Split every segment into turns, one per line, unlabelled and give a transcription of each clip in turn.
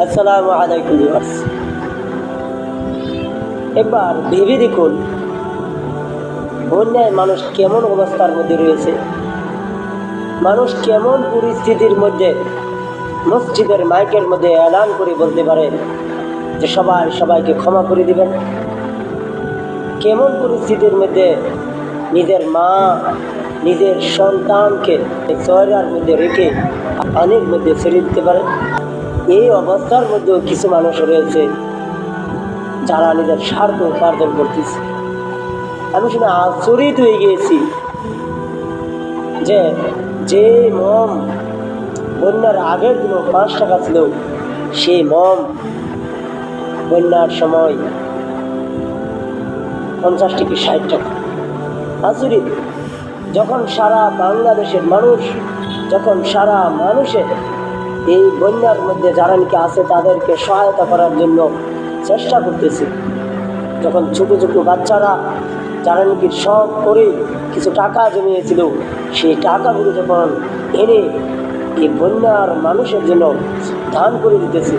আসসালামু আলাইকুম এবার ভেবে দেখুন, বন্যায় মানুষ কেমন অবস্থার মধ্যে রয়েছে? মানুষ কেমন পরিস্থিতির মধ্যে মসজিদের মাইকের মধ্যে এলান করে বলতে পারে যে সবাই সবাইকে ক্ষমা করে দিবেন? কেমন পরিস্থিতির মধ্যে নিজের মা, নিজের সন্তানকে শহরের মধ্যে রেখে পানির মধ্যে ছেড়ে দিতে পারে? এই অবস্থার মধ্যেও কিছু মানুষ রয়েছে যারা নিজের স্বার্থ উপার্জন করতেছে। আমি শুনে আচরিত হয়ে গিয়েছি যে যে মম বন্যার আগের দিনও পাঁচ টাকা ছিল, সেই মম বন্যার সময় পঞ্চাশ থেকে ষাট টাকা। আচরিত, যখন সারা বাংলাদেশের মানুষ, যখন সারা মানুষের এই বন্যার মধ্যে যারা নাকি আছে, তাদেরকে সহায়তা করার জন্য চেষ্টা করতেছে। যখন ছোটো ছোটো বাচ্চারা, যারা নাকি সব করে কিছু টাকা জমিয়েছিল, সেই টাকাগুলো যখন এনে এই বন্যার মানুষের জন্য দান করে দিতেছে,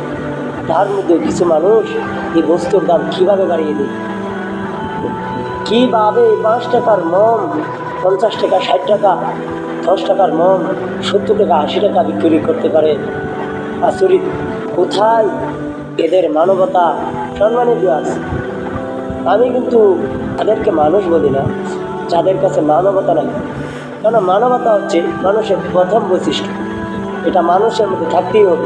তার মধ্যে কিছু মানুষ এই বস্তুর দাম কীভাবে বাড়িয়ে দেয়? কীভাবে পাঁচ টাকার মম পঞ্চাশ টাকা, ষাট টাকা দশ টাকার মন, সত্তর টাকা, আশি টাকা বিক্রি করতে পারে। আচরিত কোথায় এদের মানবতা? সম্মানিত আছে আমি কিন্তু তাদেরকে মানুষ বলি না, যাদের কাছে মানবতা নাই। কেন মানবতা হচ্ছে মানুষের প্রথম বৈশিষ্ট্য। এটা মানুষের মধ্যে থাকতেই হবে।